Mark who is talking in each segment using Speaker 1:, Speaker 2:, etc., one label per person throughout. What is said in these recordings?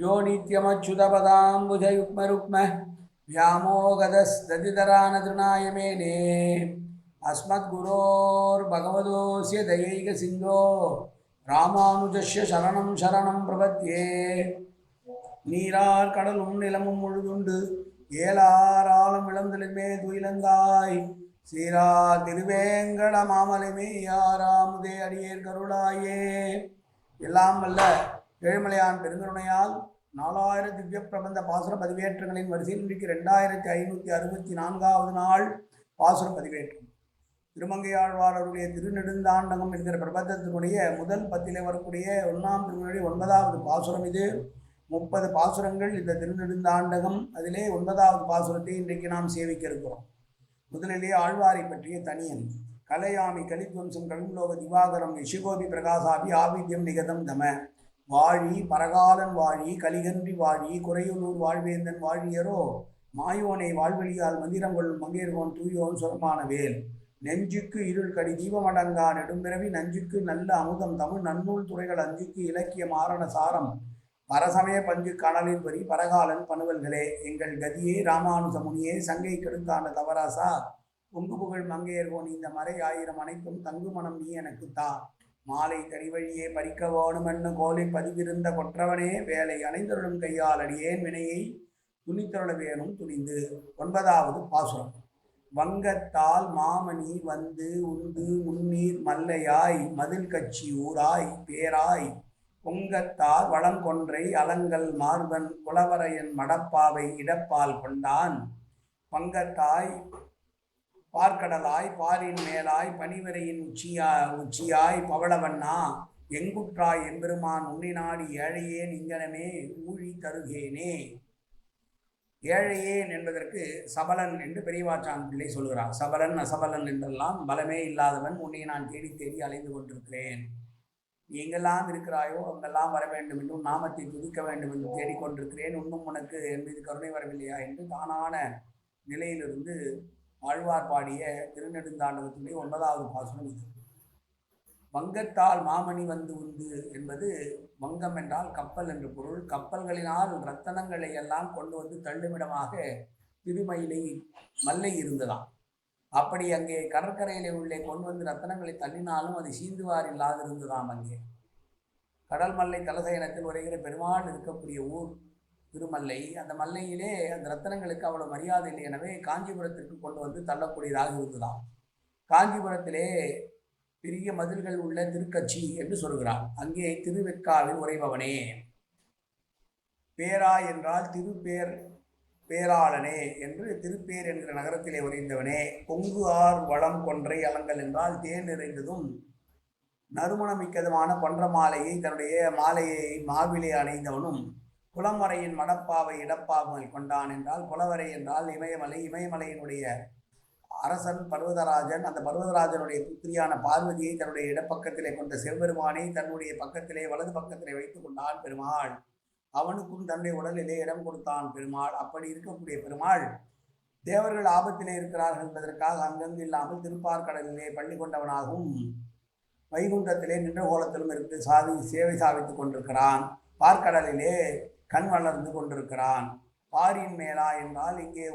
Speaker 1: யோ நித்யமச்சுதபதாம்புஜயுக்மருக்ம வியாமோகதஸ்ததிதரானதிருநாயமேனே அஸ்மத்குரோர் பகவதோசிய தயைக சிந்தோ ராமானுஜஸ்ய சரணம் சரணம் பிரபத்யே நீரார் கடலும் நிலமும் முழுதுண்டு ஏலார் ஆழம் இளந்தலின்மே துயிலந்தாய். சீரா திருவேங்கட மாமலைமே யாராமுதே அடியேர் கருளாயே. எல்லாம் வல்ல ஏழ்மலையான் பெருங்கருணையால் நாலாயிரம் திவ்ய பிரபந்த பாசுர பதிவேற்றங்களின் வரிசையில் இன்றைக்கு ரெண்டாயிரத்தி ஐநூற்றி அறுபத்தி நான்காவது நாள் பாசுர பதிவேற்றம். திருமங்கையாழ்வார் அவருடைய திருநெடுந்தாண்டகம் என்கிற பிரபந்தத்தினுடைய முதல் பத்திலே வரக்கூடிய ஒன்றாம் திருமுறை ஒன்பதாவது பாசுரம் இது. முப்பது பாசுரங்கள் இந்த திருநெடுந்தாண்டகம் அதிலே ஒன்பதாவது பாசுரத்தை இன்றைக்கு நாம் சேவிக்க இருக்கிறோம். முதலிலே ஆழ்வாரை பற்றிய தனியன். கலையாமி கலித்வம்சம் கவிம்லோக திவாகரம் யசிகோபி பிரகாசாபி ஆபித்யம் நிகதம் தம. வாழி பரகாலன் வாழி கலிகன்றி வாழி குறையுள்ளூர் வாழ்வேந்தன் வாழியரோ மாயோனை வாழ்வழியால் மந்திரம் கொள்ளும் மங்கேர்கோன் தூயோன் சுரமான வேல். நெஞ்சுக்கு இருள் கடி தீபமடங்கா நெடும்பிறவி நஞ்சுக்கு நல்ல அமுதம் தமிழ் நன்னூல் துறைகள் அஞ்சுக்கு இலக்கிய மாரண சாரம். பரசமய பஞ்சு கணலின் வரி பரகாலன் பணுவல்களே எங்கள் கதியே ராமானுஜமுனியே சங்கை கெடுங்கான தவராசா பொங்கு புகழ் மங்கையர்கோன் இந்த மறை ஆயிரம் அனைத்தும் தங்கு மனம் நீ எனக்கு தா. மாலை தனிவழியே பறிக்க வேணுமென்னு கோலை பதிவிருந்த கொற்றவனே வேலை அணைந்தருளும் கையால் அடியேன் வினையை துணித்தருள வேணும் துணிந்து. ஒன்பதாவது பாசுரம். வங்கத்தால் மாமணி வந்து உண்டு முன்னீர் மல்லையாய் மதில் கட்சி ஊராய் பேராய். பொங்கத்தார் வளம் கொன்றை அலங்கல் மார்பன் குலவரையன் மடப்பாவை இடப்பால் கொண்டான். பங்கத்தாய் பார்க்கடலாய் பாரின் மேலாய் பனிவரையின் உச்சியா உச்சியாய் பவளவண்ணா எங்குற்றாய் எம்பெருமான் உன்னை நாடி ஏழையேன் இங்கனமே ஊழி தருகேனே. ஏழையேன் என்பதற்கு சபலன் என்று பெரியவாச்சான் பிள்ளை சொல்கிறார். சபலன் அசபலன் என்றெல்லாம் பலமே இல்லாதவன் உன்னை நான் தேடி தேடி அலைந்து கொண்டிருக்கிறேன். நீ எங்கெல்லாம் இருக்கிறாயோ அங்கெல்லாம் வர வேண்டும் என்றும் நாமத்தை துதிக்க வேண்டும் என்று தேடிக்கொண்டிருக்கிறேன். இன்னும் உனக்கு என் மீது கருணை வரவில்லையா? என்று தானான நிலையிலிருந்து ஆழ்வார் பாடிய திருநெடுந்தாண்டகத்திலே ஒன்பதாவது பாசனம் இது. வங்கத்தால் மாமணி வந்து உண்டு என்பது வங்கம் என்றால் கப்பல் என்று பொருள். கப்பல்களினால் ரத்தனங்களை எல்லாம் கொண்டு வந்து தள்ளுமிடமாக திருமயிலை மல்லை இருந்ததாம். அப்படி அங்கே கடற்கரையிலே உள்ளே கொண்டு வந்து ரத்தனங்களை தள்ளினாலும் அது சீந்துவார் இல்லாது இருந்ததாம் அங்கே. கடல் மல்லை தலசயனத்தில் உரைகிற பெருமாள் இருக்கக்கூடிய ஊர். திருமல்லை. அந்த மல்லையிலே அந்த ரத்தனங்களுக்கு அவ்வளவு மரியாதை இல்லை. எனவே காஞ்சிபுரத்திற்கு கொண்டு வந்து தள்ளக்கூடியதாக இருந்ததாம். காஞ்சிபுரத்திலே பெரிய மதில்கள் உள்ள திருக்கட்சி என்று சொல்கிறார். அங்கே திருவெக்காவில் உறைபவனே. பேரா என்றால் திருப்பேர் பேராளனே என்று திருப்பேர் என்கிற நகரத்திலே உறைந்தவனே. கொங்கு ஆர் வளம் கொன்றை அலங்கல் என்றால் தேன் நிறைந்ததும் நறுமணமிக்கதுமான கொன்ற மாலையை தன்னுடைய மாலையை மார்பிலே அணைந்தவனும் குளமறையின் மடப்பாவை இடப்பாவை கொண்டான் என்றால் குளவரை என்றால் இமயமலை இமயமலையினுடைய அரசன் பர்வதராஜன் அந்த பர்வதராஜனுடைய புத்திரியான பார்வதியை தன்னுடைய இடப்பக்கத்திலே கொண்ட சிவபெருமானை தன்னுடைய பக்கத்திலே வலது பக்கத்திலே வைத்துக் கொண்டான் பெருமாள். அவனுக்கும் தன்னுடைய உடலிலே இடம் கொடுத்தான் பெருமாள். அப்படி இருக்கக்கூடிய பெருமாள் தேவர்கள் ஆபத்திலே இருக்கிறார்கள் என்பதற்காக அங்கங்கு இல்லாமல் திருப்பார்கடலிலே பள்ளி கொண்டவனாகவும் வைகுண்டத்திலே நின்ற கோலத்திலும் இருந்து சாதி சேவை சாவித்துக் கொண்டிருக்கிறான். பார்க்கடலிலே கண் வளர்ந்து கொண்டிருக்கிறான். பாரின் மேலா என்றால் இங்கே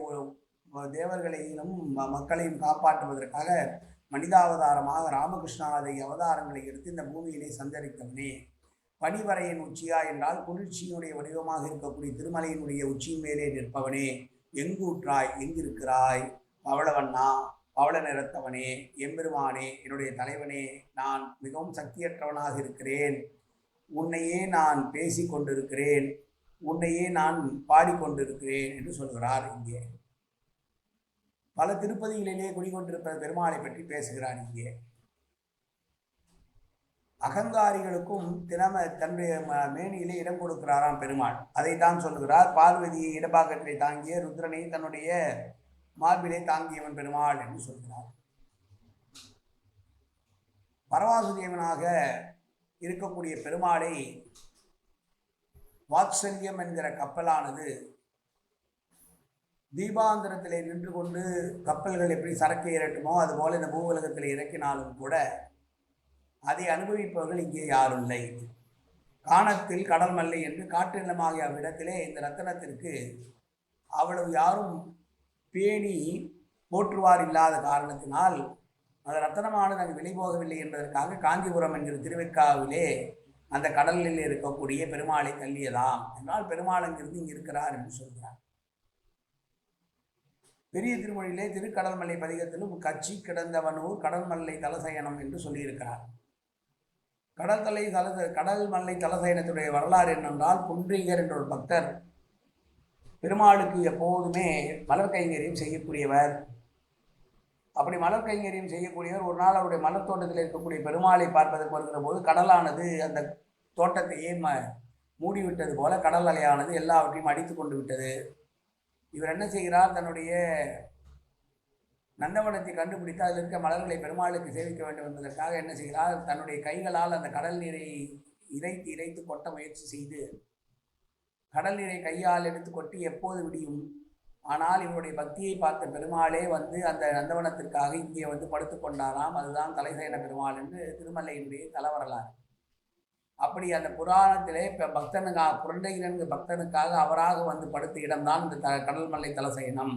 Speaker 1: தேவர்களையும் மக்களையும் காப்பாற்றுவதற்காக மனிதாவதாரமாக ராமகிருஷ்ணாதை அவதாரங்களை எடுத்து இந்த பூமியிலே சஞ்சரித்தவனே. பனிவரையின் உச்சியா என்றால் குளிர்ச்சியினுடைய வடிவமாக இருக்கக்கூடிய திருமலையினுடைய உச்சியின் மேலே நிற்பவனே. எங்கூற்றாய்? எங்கிருக்கிறாய்? பவளவண்ணா பவள நிறத்தவனே எம்பெருமானே என்னுடைய தலைவனே நான் மிகவும் சக்தியற்றவனாக இருக்கிறேன். உன்னையே நான் பேசி கொண்டிருக்கிறேன் உன்னையே நான் பாடிக்கொண்டிருக்கிறேன் என்று சொல்கிறார் இங்கே. பல திருப்பதிகளிலே குடிகொண்டிருக்கிற பெருமாளை பற்றி பேசுகிறார் இங்கே. அகங்காரிகளுக்கும் தினம தன்னுடைய ம- மேனியிலே இடம் கொடுக்கிறாராம் பெருமாள். அதைத்தான் சொல்லுகிறார் பார்வதியை இடபாகத்திலே தாங்கிய ருத்ரனை தன்னுடைய மார்பிலே தாங்கியவன் பெருமாள் என்று சொல்கிறார். பரவாசுதேவனாக இருக்கக்கூடிய பெருமாளை வாத்சல்யம் என்கிற கப்பலானது தீபாந்திரத்திலே நின்று கொண்டு கப்பல்கள் எப்படி சரக்கு ஏறட்டுமோ அதுபோல இந்த பூவுலகத்தில் இறக்கினாலும் கூட அதை அனுபவிப்பவர்கள் இங்கே யாரும் இல்லை காணத்தில் கடல் மல்லை என்று காட்டு நிலமாகிய அவ்விடத்திலே இந்த ரத்தனத்திற்கு அவ்வளவு யாரும் பேணி போற்றுவார் இல்லாத காரணத்தினால் அந்த ரத்தனமானது அங்கு விலை போகவில்லை என்பதற்காக காஞ்சிபுரம் என்கிற திருவிக்காவிலே அந்த கடலில் இருக்கக்கூடிய பெருமாளை தள்ளியதாம். என்றால் பெருமாள் அங்கிருந்து இங்கு இருக்கிறார் என்று சொல்கிறார் பெரிய திருமொழியிலே திருக்கடல்மலை பதிகத்திலும் கச்சி கிடந்தவனூர் கடல்மல்லை தலசயனம் என்று சொல்லியிருக்கிறார். கடல் தலை தல கடல் மல்லை தலசயனத்துடைய வரலாறு என்னென்றால் புன்றீகர் என்ற ஒரு பக்தர் பெருமாளுக்கு எப்போதுமே மலர் கைங்கரியம் செய்யக்கூடியவர். அப்படி மலர் கைங்கரியம் செய்யக்கூடியவர் ஒரு நாள் அவருடைய மலர் தோட்டத்தில் இருக்கக்கூடிய பெருமாளை பார்ப்பதற்கு வருகிற போது கடலானது அந்த தோட்டத்தையே ம மூடிவிட்டது போல கடல் அலையானது எல்லாவற்றையும் அடித்து கொண்டு விட்டது. இவர் என்ன செய்கிறார்? தன்னுடைய நந்தவனத்தை கண்டுபிடித்து அதில் இருக்க மலர்களை பெருமாளுக்கு சேவிக்க வேண்டும் என்பதற்காக என்ன செய்கிறார்? தன்னுடைய கைகளால் அந்த கடல் நீரை இறைத்து இறைத்து கொட்ட முயற்சி செய்து கடல் நீரை கையால் எடுத்து கொட்டி எப்போது விடியும்? ஆனால் இவருடைய பக்தியை பார்த்த பெருமாளே வந்து அந்த நந்தவனத்திற்காக இங்கே வந்து படுத்து கொண்டாராம் அதுதான் தலைசேன பெருமாள் என்று திருமலையினுடைய தலைவரலாறு. அப்படி அந்த புராணத்திலே இப்போ பக்தனுக்காக புரண்டைகிறன் பக்தனுக்காக அவராக வந்து படுத்த இடம்தான் இந்த த கடல்மலை தலசயனம்.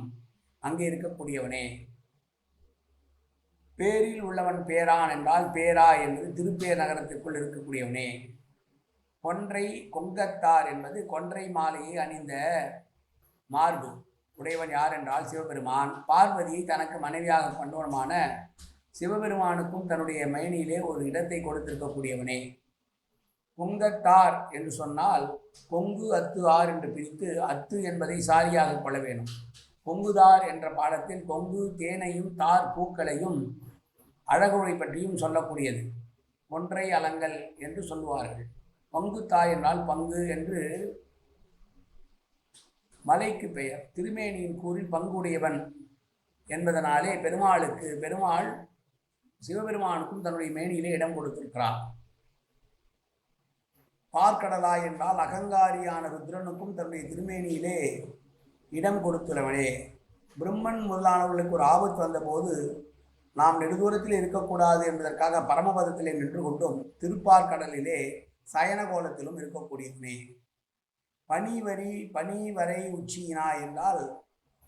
Speaker 1: அங்கே இருக்கக்கூடியவனே. பேரில் உள்ளவன் பேரான் என்றால் பேரா என்பது திருப்பேர் நகரத்திற்குள் இருக்கக்கூடியவனே. கொன்றை கொங்கத்தார் என்பது கொன்றை மாலையை அணிந்த மார்பு. உடையவன் யார் என்றால் சிவபெருமான். பார்வதியை தனக்கு மனைவியாக கொண்டவனுமான சிவபெருமானுக்கும் தன்னுடைய மைனியிலே ஒரு இடத்தை கொடுத்திருக்கக்கூடியவனே. கொங்கத்தார் என்று சொன்னால் கொங்கு அத்து ஆர் என்று பிரித்து அத்து என்பதை சாரியாக கொள்ள வேணும் கொங்குதார் என்ற பாடத்தில் கொங்கு தேனையும் தார் பூக்களையும் அழகுரை பற்றியும் சொல்லக்கூடியது. ஒன்றை அலங்கல் என்று சொல்லுவார்கள். பங்கு தாய் என்றால் பங்கு என்று மலைக்கு பெயர். திருமேனியின் கூறில் பங்குடையவன் என்பதனாலே பெருமாளுக்கு பெருமாள் சிவபெருமானுக்கும் தன்னுடைய மேனியிலே இடம் கொடுத்திருக்கிறார். பார்க்கடலா என்றால் அகங்காரியான ருத்ரனுக்கும் தன்னுடைய திருமேனியிலே இடம் கொடுத்துள்ளவனே பிரம்மன் முதலானவர்களுக்கு ஒரு ஆபத்து வந்தபோது நாம் நெடுதூரத்தில் இருக்கக்கூடாது என்பதற்காக பரமபதத்திலே நின்று கொண்டும் திருப்பார்கடலிலே சயனகோலத்திலும் இருக்கக்கூடியவனே. பனிவரி பனிவரை உச்சியினா என்றால்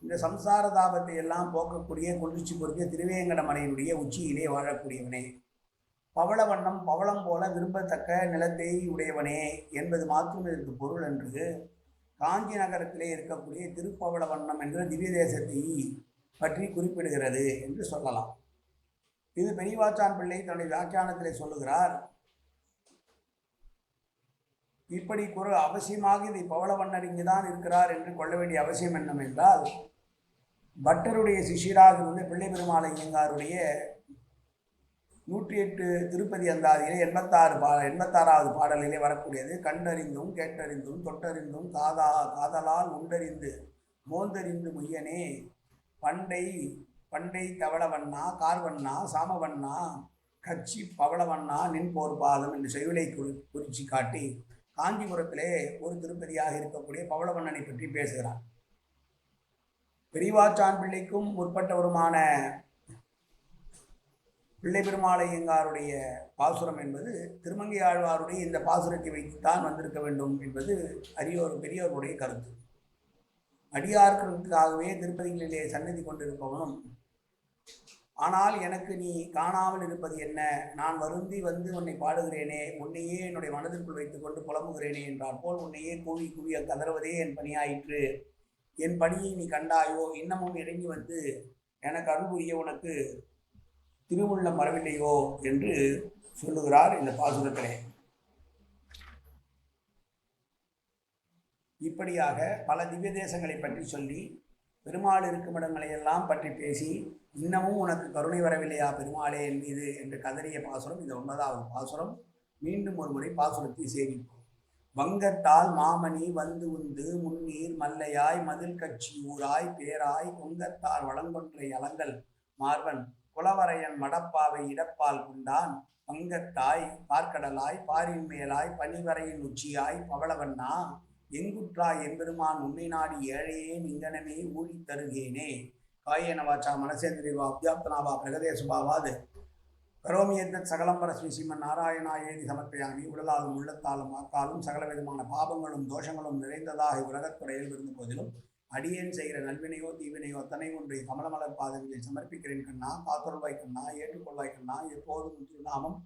Speaker 1: இந்த சம்சார தாபத்தை எல்லாம் போக்கக்கூடிய குளிர்ச்சி பொருத்திய திருவேங்கடமலையினுடைய உச்சியிலே வாழக்கூடியவனே. பவளவண்ணம் பவளம் போல விரும்பத்தக்க நிலத்தை உடையவனே என்பது மாத்திரம் இதற்கு பொருள் என்று காஞ்சி நகரத்திலே இருக்கக்கூடிய திருப்பவளவண்ணம் என்ற திவ்ய தேசத்தை பற்றி குறிப்பிடுகிறது என்று சொல்லலாம். இது பெரியவாச்சான் பிள்ளை தன்னுடைய வியாக்கியானத்திலே சொல்லுகிறார் இப்படி குறு அவசியமாக இதை பவளவண்ணர் இங்குதான் இருக்கிறார் என்று கொள்ள வேண்டிய அவசியம் என்னவென்றால் பட்டருடைய சிஷியராக இருந்த பிள்ளை பெருமாள் ஐயங்காருடைய நூற்றி எட்டு திருப்பதி அந்தாதியிலே எண்பத்தாறு பா எண்பத்தாறாவது பாடலிலே வரக்கூடியது. கண்டறிந்தும் கேட்டறிந்தும் தொட்டறிந்தும் காதா காதலால் உண்டறிந்து மோந்தறிந்து முய்யனே. பண்டை பண்டை தவளவண்ணா கார்வண்ணா சாமவண்ணா கச்சி பவளவண்ணா நின் போர்பாதம் என்று செவிலை குறி குறிச்சி காட்டி காஞ்சிபுரத்திலே ஒரு திருப்பதியாக இருக்கக்கூடிய பவளவண்ணனை பற்றி பேசுகிறார் பெரியவாச்சான் பிள்ளைக்கும் முற்பட்டவருமான பிள்ளை பெருமாளையங்காருடைய பாசுரம் என்பது திருமங்கை ஆழ்வாருடைய இந்த பாசுரத்தை வைத்துத்தான் வந்திருக்க வேண்டும் என்பது அரியோர் பெரியோருடைய கருத்து. அடியார்களுக்காகவே திருப்பதிகளிலே சன்னதி கொண்டிருப்பவனும் ஆனால் எனக்கு நீ காணாமல் இருப்பது என்ன? நான் வருந்தி வந்து உன்னை பாடுகிறேனே உன்னையே என்னுடைய மனதிற்குள் வைத்துக்கொண்டு புலம்புகிறேனே என்றார் போல் உன்னையே கூவி கூவிய கதறுவதே என் பணியாயிற்று. என் பணியை நீ கண்டாயோ? இன்னமும் இறங்கி வந்து எனக்கு அருள் புரிய உனக்கு திருவுள்ளம் வரவில்லையோ என்று சொல்லுகிறார் இந்த பாசுரத்திலே. இப்படியாக பல திவ்ய தேசங்களை பற்றி சொல்லி பெருமாள் இருக்கும் இடங்களை எல்லாம் பற்றி பேசி இன்னமும் உனக்கு கருணை வரவில்லையா பெருமாளே என் மீது என்று கதறிய பாசுரம் இந்த ஒன்பதாவது பாசுரம் மீண்டும் ஒரு முறை பாசுரத்தை சேமிப்போம் வங்கத்தால் மாமணி வந்து உந்து முன்னீர் மல்லையாய் மதில் கட்சி ஊராய் பேராய் கொங்கத்தார் வளங்கொன்றை அலங்கல் மார்பன் குலவரையன் மடப்பாவை இடப்பால் கொண்டான் பங்கத்தாய் பார்க்கடலாய் பாரின் மேலாய் பனிவரையின் உச்சியாய் பவளவண்ணா எங்குற்றாய் எம்பெருமான் உன்னை நாடி ஏழையே நிங்கனமே ஊழி தருகேனே. காயேனவாச்சா மனசேந்திரிவா அப்தியாப்தனாவா பிரகதேசுபாவாது. கரோமியத்த சகலம்பர சகலம் பரஸ்மி ஸ்ரீமன் நாராயணாயேதி சமர்ப்பயாமி உடலாலும் உள்ளத்தாலும் வாக்காலும் சகல விதமான பாபங்களும் தோஷங்களும் நிறைந்ததாக உலகத்துறையில் இருந்த போதிலும் அடியேன் செய்கிற நல்வினையோ தீவினையோ அத்தனை ஒன்றை கமலமலர் பாதங்களில் சமர்ப்பிக்கிறேன் கண்ணா. காத்தொருள்வாய் கண்ணா ஏற்றுக்கொள்வாய் கண்ணா. எப்போதும் திருநாமம்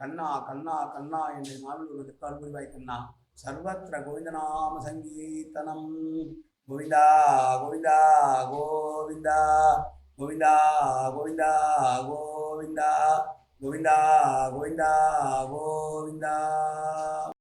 Speaker 1: கண்ணா கண்ணா கண்ணா என்று நாள்வதற்கு அருள்வாய் கண்ணா. சர்வத்திர கோவிந்தநாம சங்கீர்த்தனம். கோவிந்தா கோவிந்தா கோவிந்தா. கோவிந்தா கோவிந்தா கோவிந்தா. கோவிந்தா கோவிந்தா கோவிந்தா.